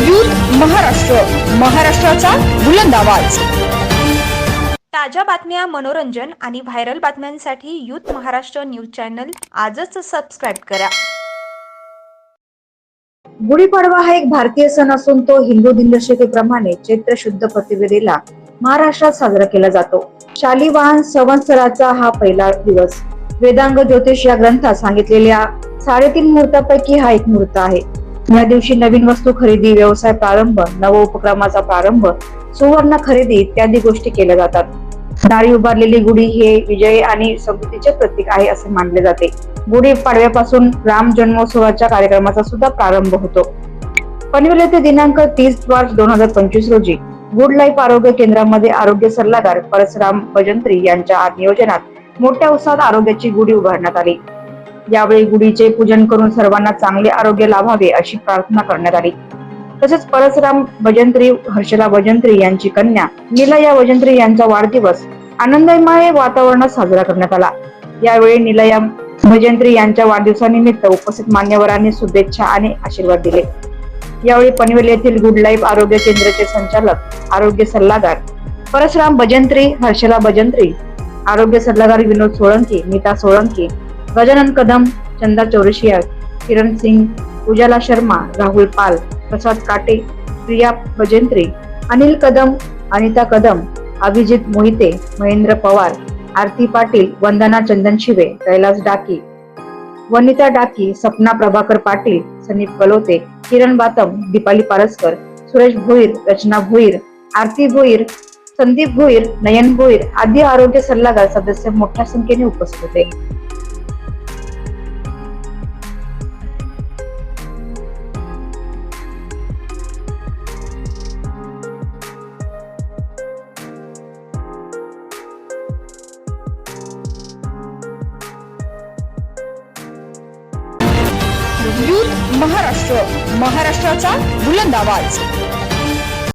Youth Maharashtra. महाराष्ट्राचा बुलंद आवाज. ताज्या बातम्या मनोरंजन आणि व्हायरल बातम्यांसाठी यूथ महाराष्ट्र न्यूज चॅनल आजच सबस्क्राईब करा. गुढीपाडवा हा एक भारतीय सण असून तो हिंदू दिनदर्शिकेप्रमाणे चैत्र शुद्ध प्रतिपदेला महाराष्ट्रात साजरा केला जातो. शालिवाहन संवत्सराचा हा पहिला दिवस. वेदांग ज्योतिष या ग्रंथात सांगितलेल्या साडेतीन मुहूर्तापैकी हा एक मुहूर्त आहे. या दिवशी नवीन वस्तू खरेदी व्यवसाय प्रारंभ नव उपक्रमाचा प्रारंभ सुवर्ण खरेदी इत्यादी गोष्टी केल्या जातात. दारी उभारलेली गुढी हे विजय आणि समृद्धीचे प्रतीक आहे असे मानले जाते. गुढी पाडव्यापासून राम जन्मोत्सवाच्या कार्यक्रमाचा सुद्धा प्रारंभ होतो. पनवेल येथे दिनांक तीस मार्च दोन हजार पंचवीस रोजी गुड लाईफ आरोग्य केंद्रामध्ये आरोग्य सल्लागार परसराम भजंत्री यांच्या नियोजनात मोठ्या उत्साहात आरोग्याची गुढी उभारण्यात आली. यावेळी गुढीचे पूजन करून सर्वांना चांगले आरोग्य लाभावे अशी प्रार्थना करण्यात आली. तसेच परशुराम भजंत्री हर्षला भजंत्री यांची कन्या निलया भजंत्री यांचा वाढदिवस आनंदमय वातावरणात साजरा करण्यात आला. यावेळी निलया भजंत्री यांच्या वाढदिवसानिमित्त उपस्थित मान्यवरांनी शुभेच्छा आणि आशीर्वाद दिले. यावेळी पनवेल येथील गुड लाईफ आरोग्य केंद्राचे संचालक आरोग्य सल्लागार परशुराम भजंत्री हर्षला भजंत्री आरोग्य सल्लागार विनोद सोळंकी नीता सोळंकी गजानन कदम चंदा चौरशिया किरण सिंग उजाला शर्मा राहुल पाल प्रसाद काटे प्रिया भजंत्री अनिल कदम अनिता कदम अभिजित मोहिते महेंद्र पवार आरती पाटील वंदना चंदन शिवे कैलास डाकी वनिता डाकी सपना प्रभाकर पाटील सनीप कलोते किरण बातम दीपाली पारसकर सुरेश भोईर रचना भोईर आरती भोईर संदीप भोईर नयन भोईर आदी आरोग्य सल्लागार सदस्य मोठ्या संख्येने उपस्थित होते. यूथ महाराष्ट्र महाराष्ट्राचा बुलंद आवाज.